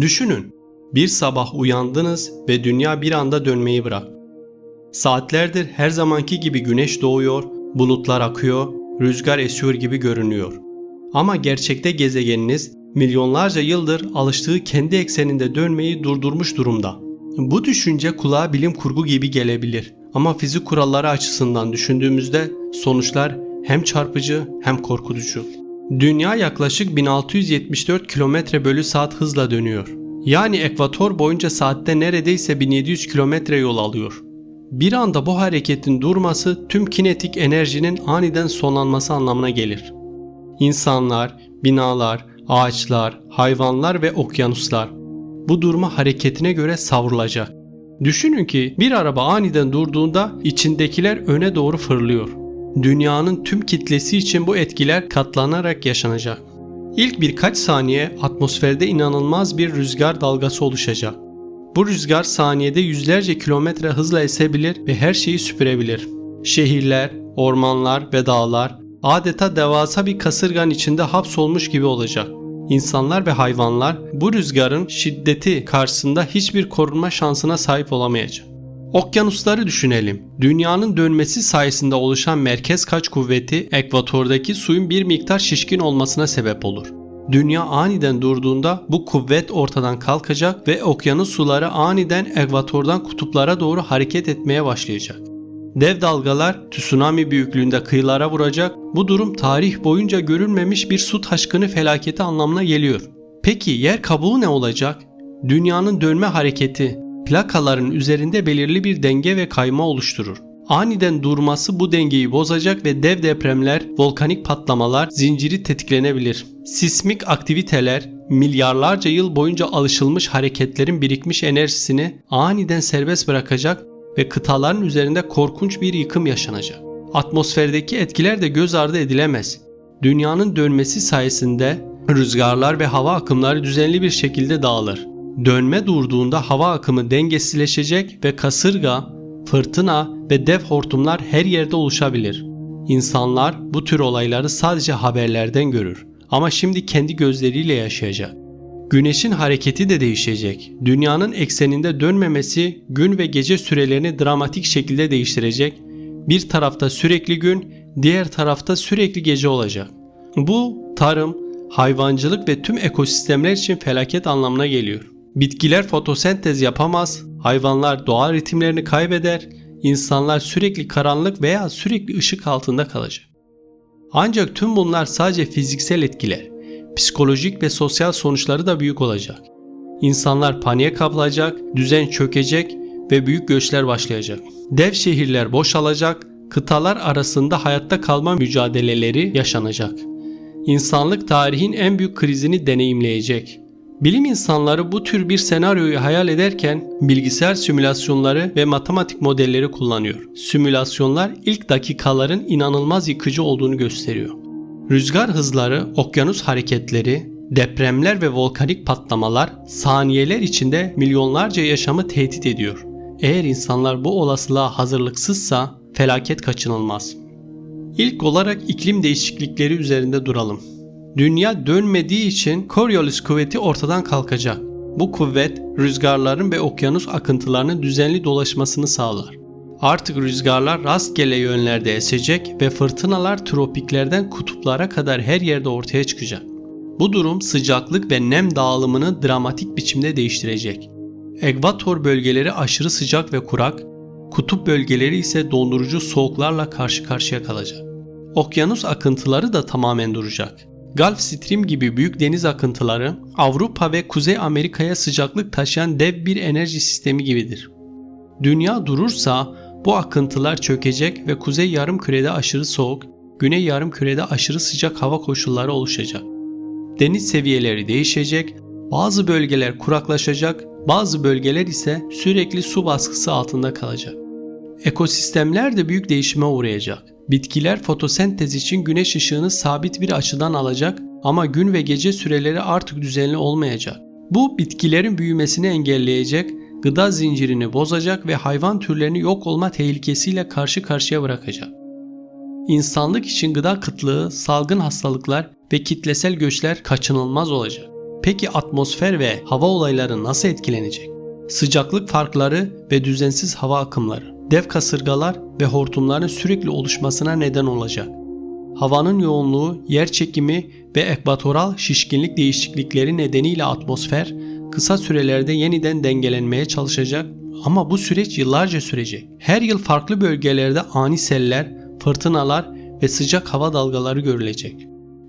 Düşünün, bir sabah uyandınız ve dünya bir anda dönmeyi bırak. Saatlerdir her zamanki gibi güneş doğuyor, bulutlar akıyor, rüzgar esiyor gibi görünüyor. Ama gerçekte gezegeniniz milyonlarca yıldır alıştığı kendi ekseninde dönmeyi durdurmuş durumda. Bu düşünce kulağa bilim kurgu gibi gelebilir ama fizik kuralları açısından düşündüğümüzde sonuçlar hem çarpıcı hem korkutucu. Dünya yaklaşık 1674 km bölü saat hızla dönüyor. Yani ekvator boyunca saatte neredeyse 1700 kilometre yol alıyor. Bir anda bu hareketin durması tüm kinetik enerjinin aniden sonlanması anlamına gelir. İnsanlar, binalar, ağaçlar, hayvanlar ve okyanuslar bu durma hareketine göre savrulacak. Düşünün ki bir araba aniden durduğunda içindekiler öne doğru fırlıyor. Dünyanın tüm kitlesi için bu etkiler katlanarak yaşanacak. İlk birkaç saniye atmosferde inanılmaz bir rüzgar dalgası oluşacak. Bu rüzgar saniyede yüzlerce kilometre hızla esebilir ve her şeyi süpürebilir. Şehirler, ormanlar ve dağlar adeta devasa bir kasırgan içinde hapsolmuş gibi olacak. İnsanlar ve hayvanlar bu rüzgarın şiddeti karşısında hiçbir korunma şansına sahip olamayacak. Okyanusları düşünelim. Dünyanın dönmesi sayesinde oluşan merkez kaç kuvveti ekvatordaki suyun bir miktar şişkin olmasına sebep olur. Dünya aniden durduğunda bu kuvvet ortadan kalkacak ve okyanus suları aniden ekvatordan kutuplara doğru hareket etmeye başlayacak. Dev dalgalar tsunami büyüklüğünde kıyılara vuracak. Bu durum tarih boyunca görülmemiş bir su taşkını felaketi anlamına geliyor. Peki yer kabuğu ne olacak? Dünyanın dönme hareketi plakaların üzerinde belirli bir denge ve kayma oluşturur. Aniden durması bu dengeyi bozacak ve dev depremler, volkanik patlamalar zinciri tetiklenebilir. Sismik aktiviteler milyarlarca yıl boyunca alışılmış hareketlerin birikmiş enerjisini aniden serbest bırakacak ve kıtaların üzerinde korkunç bir yıkım yaşanacak. Atmosferdeki etkiler de göz ardı edilemez. Dünyanın dönmesi sayesinde rüzgarlar ve hava akımları düzenli bir şekilde dağılır. Dönme durduğunda hava akımı dengesizleşecek ve kasırga, fırtına ve dev hortumlar her yerde oluşabilir. İnsanlar bu tür olayları sadece haberlerden görür ama şimdi kendi gözleriyle yaşayacak. Güneşin hareketi de değişecek. Dünyanın ekseninde dönmemesi gün ve gece sürelerini dramatik şekilde değiştirecek. Bir tarafta sürekli gün, diğer tarafta sürekli gece olacak. Bu tarım, hayvancılık ve tüm ekosistemler için felaket anlamına geliyor. Bitkiler fotosentez yapamaz, hayvanlar doğa ritimlerini kaybeder, insanlar sürekli karanlık veya sürekli ışık altında kalacak. Ancak tüm bunlar sadece fiziksel etkiler. Psikolojik ve sosyal sonuçları da büyük olacak. İnsanlar paniğe kapılacak, düzen çökecek ve büyük göçler başlayacak. Dev şehirler boşalacak, kıtalar arasında hayatta kalma mücadeleleri yaşanacak. İnsanlık tarihin en büyük krizini deneyimleyecek. Bilim insanları bu tür bir senaryoyu hayal ederken bilgisayar simülasyonları ve matematik modelleri kullanıyor. Simülasyonlar ilk dakikaların inanılmaz yıkıcı olduğunu gösteriyor. Rüzgar hızları, okyanus hareketleri, depremler ve volkanik patlamalar saniyeler içinde milyonlarca yaşamı tehdit ediyor. Eğer insanlar bu olasılığa hazırlıksızsa felaket kaçınılmaz. İlk olarak iklim değişiklikleri üzerinde duralım. Dünya dönmediği için Coriolis kuvveti ortadan kalkacak. Bu kuvvet rüzgarların ve okyanus akıntılarının düzenli dolaşmasını sağlar. Artık rüzgarlar rastgele yönlerde esecek ve fırtınalar tropiklerden kutuplara kadar her yerde ortaya çıkacak. Bu durum sıcaklık ve nem dağılımını dramatik biçimde değiştirecek. Ekvator bölgeleri aşırı sıcak ve kurak, kutup bölgeleri ise dondurucu soğuklarla karşı karşıya kalacak. Okyanus akıntıları da tamamen duracak. Gulf Stream gibi büyük deniz akıntıları Avrupa ve Kuzey Amerika'ya sıcaklık taşıyan dev bir enerji sistemi gibidir. Dünya durursa bu akıntılar çökecek ve kuzey yarım kürede aşırı soğuk, güney yarım kürede aşırı sıcak hava koşulları oluşacak. Deniz seviyeleri değişecek, bazı bölgeler kuraklaşacak, bazı bölgeler ise sürekli su baskısı altında kalacak. Ekosistemler de büyük değişime uğrayacak. Bitkiler fotosentez için güneş ışığını sabit bir açıdan alacak ama gün ve gece süreleri artık düzenli olmayacak. Bu bitkilerin büyümesini engelleyecek, gıda zincirini bozacak ve hayvan türlerini yok olma tehlikesiyle karşı karşıya bırakacak. İnsanlık için gıda kıtlığı, salgın hastalıklar ve kitlesel göçler kaçınılmaz olacak. Peki atmosfer ve hava olayları nasıl etkilenecek? Sıcaklık farkları ve düzensiz hava akımları, dev kasırgalar ve hortumların sürekli oluşmasına neden olacak. Havanın yoğunluğu, yer çekimi ve ekvatoral şişkinlik değişiklikleri nedeniyle atmosfer kısa sürelerde yeniden dengelenmeye çalışacak ama bu süreç yıllarca sürecek. Her yıl farklı bölgelerde ani seller, fırtınalar ve sıcak hava dalgaları görülecek.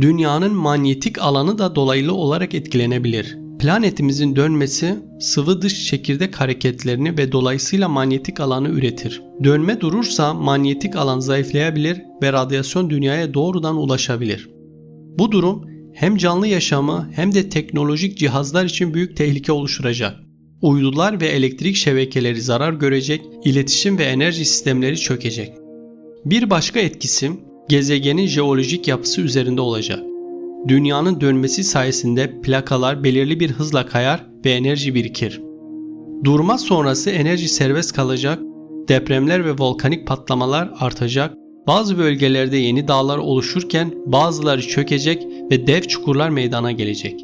Dünyanın manyetik alanı da dolaylı olarak etkilenebilir. Planetimizin dönmesi sıvı dış çekirdek hareketlerini ve dolayısıyla manyetik alanı üretir. Dönme durursa manyetik alan zayıflayabilir ve radyasyon dünyaya doğrudan ulaşabilir. Bu durum hem canlı yaşamı hem de teknolojik cihazlar için büyük tehlike oluşturacak. Uydular ve elektrik şebekeleri zarar görecek, iletişim ve enerji sistemleri çökecek. Bir başka etkisi gezegenin jeolojik yapısı üzerinde olacak. Dünyanın dönmesi sayesinde plakalar belirli bir hızla kayar ve enerji birikir. Durma sonrası enerji serbest kalacak, depremler ve volkanik patlamalar artacak, bazı bölgelerde yeni dağlar oluşurken bazıları çökecek ve dev çukurlar meydana gelecek.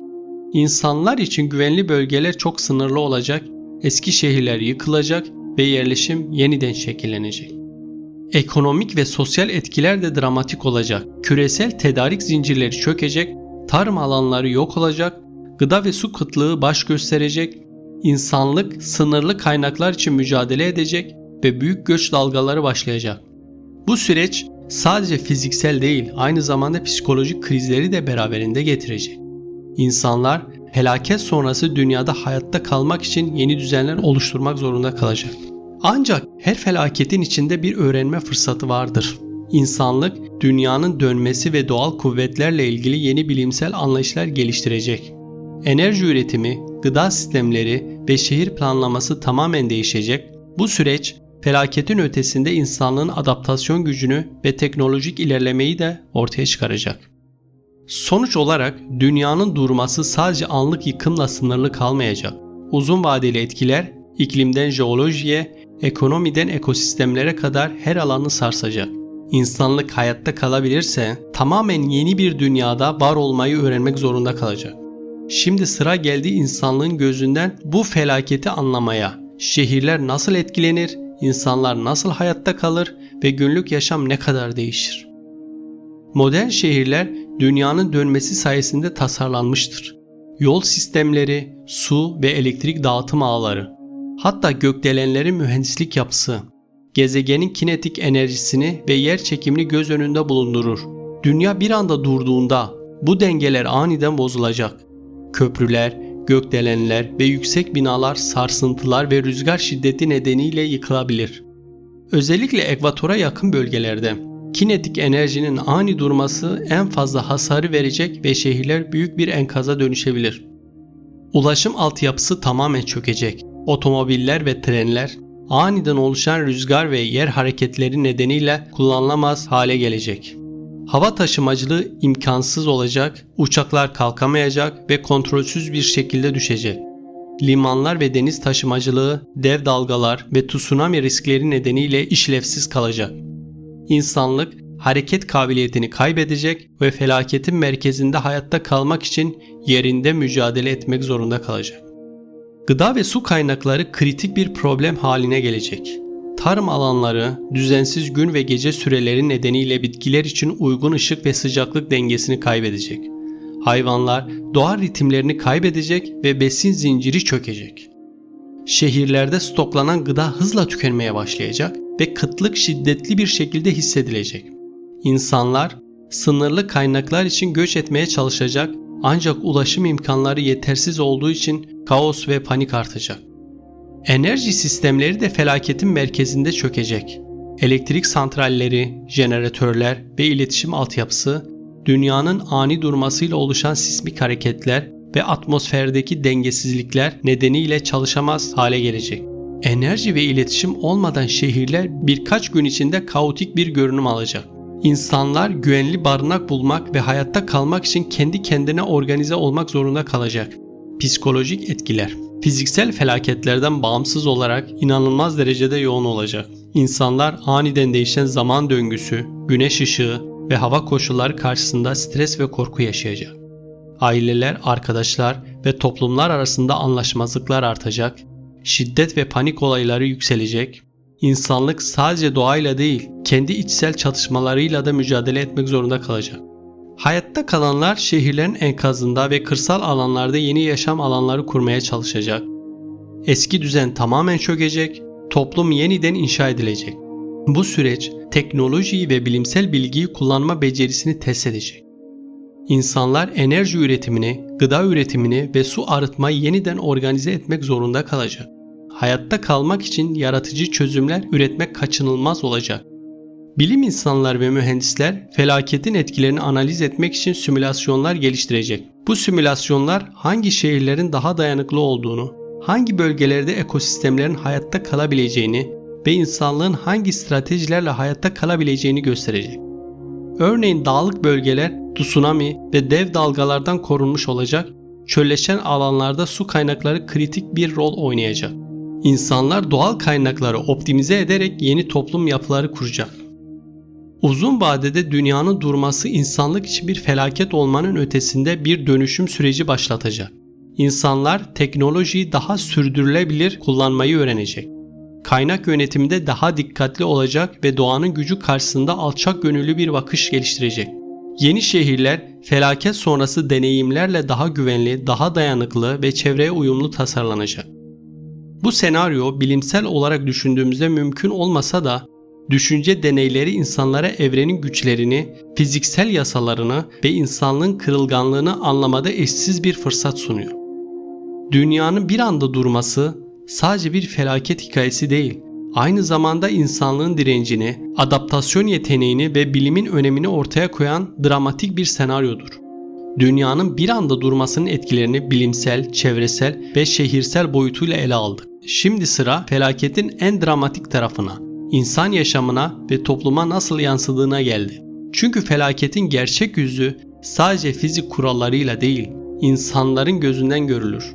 İnsanlar için güvenli bölgeler çok sınırlı olacak, eski şehirler yıkılacak ve yerleşim yeniden şekillenecek. Ekonomik ve sosyal etkiler de dramatik olacak. Küresel tedarik zincirleri çökecek, tarım alanları yok olacak, gıda ve su kıtlığı baş gösterecek, insanlık sınırlı kaynaklar için mücadele edecek ve büyük göç dalgaları başlayacak. Bu süreç sadece fiziksel değil, aynı zamanda psikolojik krizleri de beraberinde getirecek. İnsanlar felaket sonrası dünyada hayatta kalmak için yeni düzenler oluşturmak zorunda kalacak. Ancak her felaketin içinde bir öğrenme fırsatı vardır. İnsanlık dünyanın dönmesi ve doğal kuvvetlerle ilgili yeni bilimsel anlayışlar geliştirecek. Enerji üretimi, gıda sistemleri ve şehir planlaması tamamen değişecek. Bu süreç felaketin ötesinde insanlığın adaptasyon gücünü ve teknolojik ilerlemeyi de ortaya çıkaracak. Sonuç olarak dünyanın durması sadece anlık yıkımla sınırlı kalmayacak. Uzun vadeli etkiler iklimden jeolojiye, ekonomiden ekosistemlere kadar her alanı sarsacak. İnsanlık hayatta kalabilirse tamamen yeni bir dünyada var olmayı öğrenmek zorunda kalacak. Şimdi sıra geldi insanlığın gözünden bu felaketi anlamaya. Şehirler nasıl etkilenir, insanlar nasıl hayatta kalır ve günlük yaşam ne kadar değişir? Modern şehirler dünyanın dönmesi sayesinde tasarlanmıştır. Yol sistemleri, su ve elektrik dağıtım ağları, hatta gökdelenlerin mühendislik yapısı, gezegenin kinetik enerjisini ve yer çekimini göz önünde bulundurur. Dünya bir anda durduğunda bu dengeler aniden bozulacak. Köprüler, gökdelenler ve yüksek binalar sarsıntılar ve rüzgar şiddeti nedeniyle yıkılabilir. Özellikle ekvatora yakın bölgelerde kinetik enerjinin ani durması en fazla hasarı verecek ve şehirler büyük bir enkaza dönüşebilir. Ulaşım altyapısı tamamen çökecek. Otomobiller ve trenler aniden oluşan rüzgar ve yer hareketleri nedeniyle kullanılamaz hale gelecek. Hava taşımacılığı imkansız olacak, uçaklar kalkamayacak ve kontrolsüz bir şekilde düşecek. Limanlar ve deniz taşımacılığı dev dalgalar ve tsunami riskleri nedeniyle işlevsiz kalacak. İnsanlık hareket kabiliyetini kaybedecek ve felaketin merkezinde hayatta kalmak için yerinde mücadele etmek zorunda kalacak. Gıda ve su kaynakları kritik bir problem haline gelecek. Tarım alanları düzensiz gün ve gece süreleri nedeniyle bitkiler için uygun ışık ve sıcaklık dengesini kaybedecek. Hayvanlar doğal ritimlerini kaybedecek ve besin zinciri çökecek. Şehirlerde stoklanan gıda hızla tükenmeye başlayacak ve kıtlık şiddetli bir şekilde hissedilecek. İnsanlar sınırlı kaynaklar için göç etmeye çalışacak ancak ulaşım imkanları yetersiz olduğu için kaos ve panik artacak. Enerji sistemleri de felaketin merkezinde çökecek. Elektrik santralleri, jeneratörler ve iletişim altyapısı dünyanın ani durmasıyla oluşan sismik hareketler ve atmosferdeki dengesizlikler nedeniyle çalışamaz hale gelecek. Enerji ve iletişim olmadan şehirler birkaç gün içinde kaotik bir görünüm alacak. İnsanlar güvenli barınak bulmak ve hayatta kalmak için kendi kendine organize olmak zorunda kalacak. Psikolojik etkiler Fiziksel felaketlerden bağımsız olarak inanılmaz derecede yoğun olacak. İnsanlar aniden değişen zaman döngüsü, güneş ışığı ve hava koşulları karşısında stres ve korku yaşayacak. Aileler, arkadaşlar ve toplumlar arasında anlaşmazlıklar artacak, şiddet ve panik olayları yükselecek, insanlık sadece doğayla değil, kendi içsel çatışmalarıyla da mücadele etmek zorunda kalacak. Hayatta kalanlar şehirlerin enkazında ve kırsal alanlarda yeni yaşam alanları kurmaya çalışacak. Eski düzen tamamen çökecek, toplum yeniden inşa edilecek. Bu süreç teknolojiyi ve bilimsel bilgiyi kullanma becerisini test edecek. İnsanlar enerji üretimini, gıda üretimini ve su arıtmayı yeniden organize etmek zorunda kalacak. Hayatta kalmak için yaratıcı çözümler üretmek kaçınılmaz olacak. Bilim insanlar ve mühendisler felaketin etkilerini analiz etmek için simülasyonlar geliştirecek. Bu simülasyonlar hangi şehirlerin daha dayanıklı olduğunu, hangi bölgelerde ekosistemlerin hayatta kalabileceğini ve insanlığın hangi stratejilerle hayatta kalabileceğini gösterecek. Örneğin dağlık bölgeler tsunami ve dev dalgalardan korunmuş olacak, çölleşen alanlarda su kaynakları kritik bir rol oynayacak. İnsanlar doğal kaynakları optimize ederek yeni toplum yapıları kuracak. Uzun vadede dünyanın durması insanlık için bir felaket olmanın ötesinde bir dönüşüm süreci başlatacak. İnsanlar teknolojiyi daha sürdürülebilir kullanmayı öğrenecek. Kaynak yönetiminde daha dikkatli olacak ve doğanın gücü karşısında alçak gönüllü bir bakış geliştirecek. Yeni şehirler felaket sonrası deneyimlerle daha güvenli, daha dayanıklı ve çevreye uyumlu tasarlanacak. Bu senaryo bilimsel olarak düşündüğümüzde mümkün olmasa da düşünce deneyleri insanlara evrenin güçlerini, fiziksel yasalarını ve insanlığın kırılganlığını anlamada eşsiz bir fırsat sunuyor. Dünyanın bir anda durması sadece bir felaket hikayesi değil, aynı zamanda insanlığın direncini, adaptasyon yeteneğini ve bilimin önemini ortaya koyan dramatik bir senaryodur. Dünyanın bir anda durmasının etkilerini bilimsel, çevresel ve şehirsel boyutuyla ele aldık. Şimdi sıra felaketin en dramatik tarafına, insan yaşamına ve topluma nasıl yansıdığına geldi. Çünkü felaketin gerçek yüzü sadece fizik kurallarıyla değil, insanların gözünden görülür.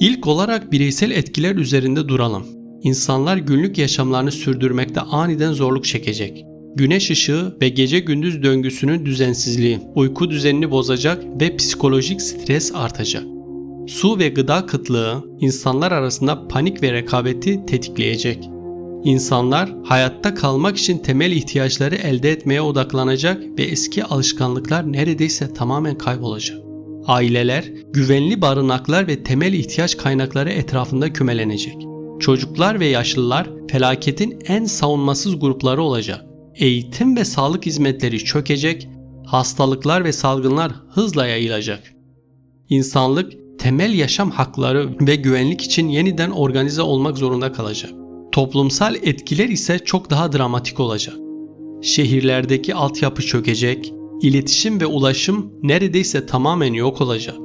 İlk olarak bireysel etkiler üzerinde duralım. İnsanlar günlük yaşamlarını sürdürmekte aniden zorluk çekecek. Güneş ışığı ve gece gündüz döngüsünün düzensizliği uyku düzenini bozacak ve psikolojik stres artacak. Su ve gıda kıtlığı insanlar arasında panik ve rekabeti tetikleyecek. İnsanlar hayatta kalmak için temel ihtiyaçları elde etmeye odaklanacak ve eski alışkanlıklar neredeyse tamamen kaybolacak. Aileler, güvenli barınaklar ve temel ihtiyaç kaynakları etrafında kümelenecek. Çocuklar ve yaşlılar felaketin en savunmasız grupları olacak. Eğitim ve sağlık hizmetleri çökecek, hastalıklar ve salgınlar hızla yayılacak. İnsanlık temel yaşam hakları ve güvenlik için yeniden organize olmak zorunda kalacak. Toplumsal etkiler ise çok daha dramatik olacak. Şehirlerdeki altyapı çökecek, iletişim ve ulaşım neredeyse tamamen yok olacak.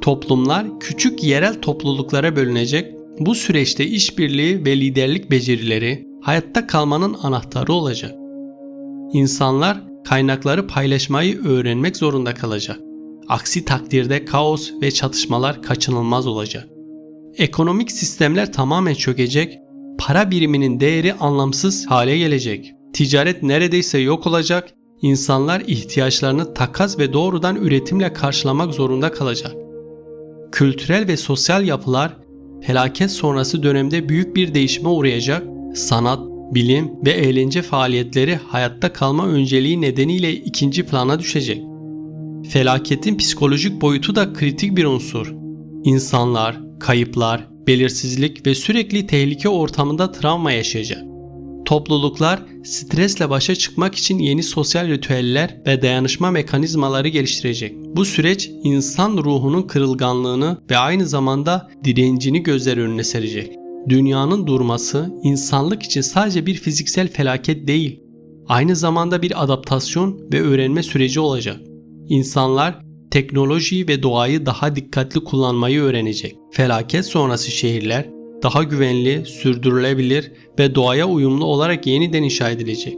Toplumlar küçük yerel topluluklara bölünecek. Bu süreçte işbirliği ve liderlik becerileri hayatta kalmanın anahtarı olacak. İnsanlar kaynakları paylaşmayı öğrenmek zorunda kalacak. Aksi takdirde kaos ve çatışmalar kaçınılmaz olacak. Ekonomik sistemler tamamen çökecek, para biriminin değeri anlamsız hale gelecek. Ticaret neredeyse yok olacak, insanlar ihtiyaçlarını takas ve doğrudan üretimle karşılamak zorunda kalacak. Kültürel ve sosyal yapılar felaket sonrası dönemde büyük bir değişime uğrayacak, sanat, bilim ve eğlence faaliyetleri hayatta kalma önceliği nedeniyle ikinci plana düşecek. Felaketin psikolojik boyutu da kritik bir unsur. İnsanlar, kayıplar, belirsizlik ve sürekli tehlike ortamında travma yaşayacak. Topluluklar stresle başa çıkmak için yeni sosyal ritüeller ve dayanışma mekanizmaları geliştirecek. Bu süreç insan ruhunun kırılganlığını ve aynı zamanda direncini gözler önüne serecek. Dünyanın durması insanlık için sadece bir fiziksel felaket değil, aynı zamanda bir adaptasyon ve öğrenme süreci olacak. İnsanlar teknolojiyi ve doğayı daha dikkatli kullanmayı öğrenecek. Felaket sonrası şehirler daha güvenli, sürdürülebilir ve doğaya uyumlu olarak yeniden inşa edilecek.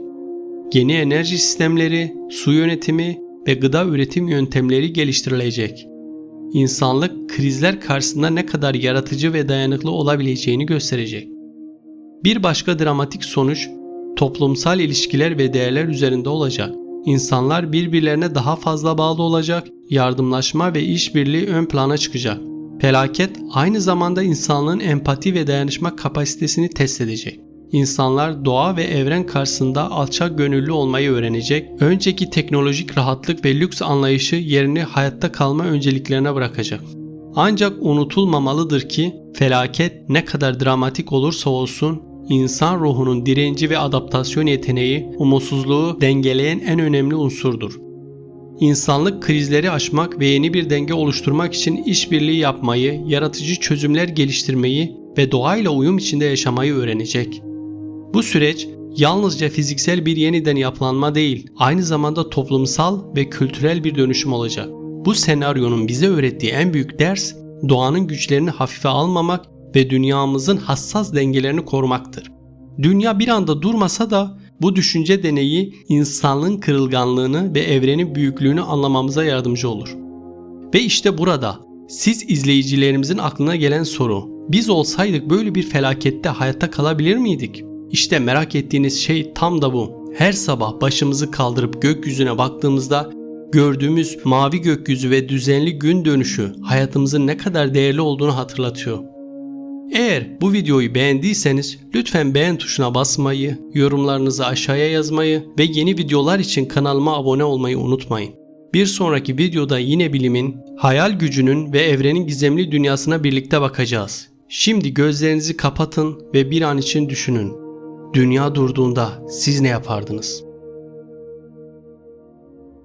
Yeni enerji sistemleri, su yönetimi ve gıda üretim yöntemleri geliştirilecek. İnsanlık krizler karşısında ne kadar yaratıcı ve dayanıklı olabileceğini gösterecek. Bir başka dramatik sonuç toplumsal ilişkiler ve değerler üzerinde olacak. İnsanlar birbirlerine daha fazla bağlı olacak, yardımlaşma ve işbirliği ön plana çıkacak. Felaket aynı zamanda insanlığın empati ve dayanışma kapasitesini test edecek. İnsanlar doğa ve evren karşısında alçak gönüllü olmayı öğrenecek, önceki teknolojik rahatlık ve lüks anlayışı yerini hayatta kalma önceliklerine bırakacak. Ancak unutulmamalıdır ki felaket ne kadar dramatik olursa olsun insan ruhunun direnci ve adaptasyon yeteneği, umutsuzluğu dengeleyen en önemli unsurdur. İnsanlık krizleri aşmak ve yeni bir denge oluşturmak için işbirliği yapmayı, yaratıcı çözümler geliştirmeyi ve doğayla uyum içinde yaşamayı öğrenecek. Bu süreç yalnızca fiziksel bir yeniden yapılanma değil, aynı zamanda toplumsal ve kültürel bir dönüşüm olacak. Bu senaryonun bize öğrettiği en büyük ders, doğanın güçlerini hafife almamak ve dünyamızın hassas dengelerini korumaktır. Dünya bir anda durmasa da bu düşünce deneyi insanlığın kırılganlığını ve evrenin büyüklüğünü anlamamıza yardımcı olur. Ve işte burada siz izleyicilerimizin aklına gelen soru. Biz olsaydık böyle bir felakette hayatta kalabilir miydik? İşte merak ettiğiniz şey tam da bu. Her sabah başımızı kaldırıp gökyüzüne baktığımızda gördüğümüz mavi gökyüzü ve düzenli gün dönüşü hayatımızın ne kadar değerli olduğunu hatırlatıyor. Eğer bu videoyu beğendiyseniz lütfen beğen tuşuna basmayı, yorumlarınızı aşağıya yazmayı ve yeni videolar için kanalıma abone olmayı unutmayın. Bir sonraki videoda yine bilimin, hayal gücünün ve evrenin gizemli dünyasına birlikte bakacağız. Şimdi gözlerinizi kapatın ve bir an için düşünün. Dünya durduğunda siz ne yapardınız?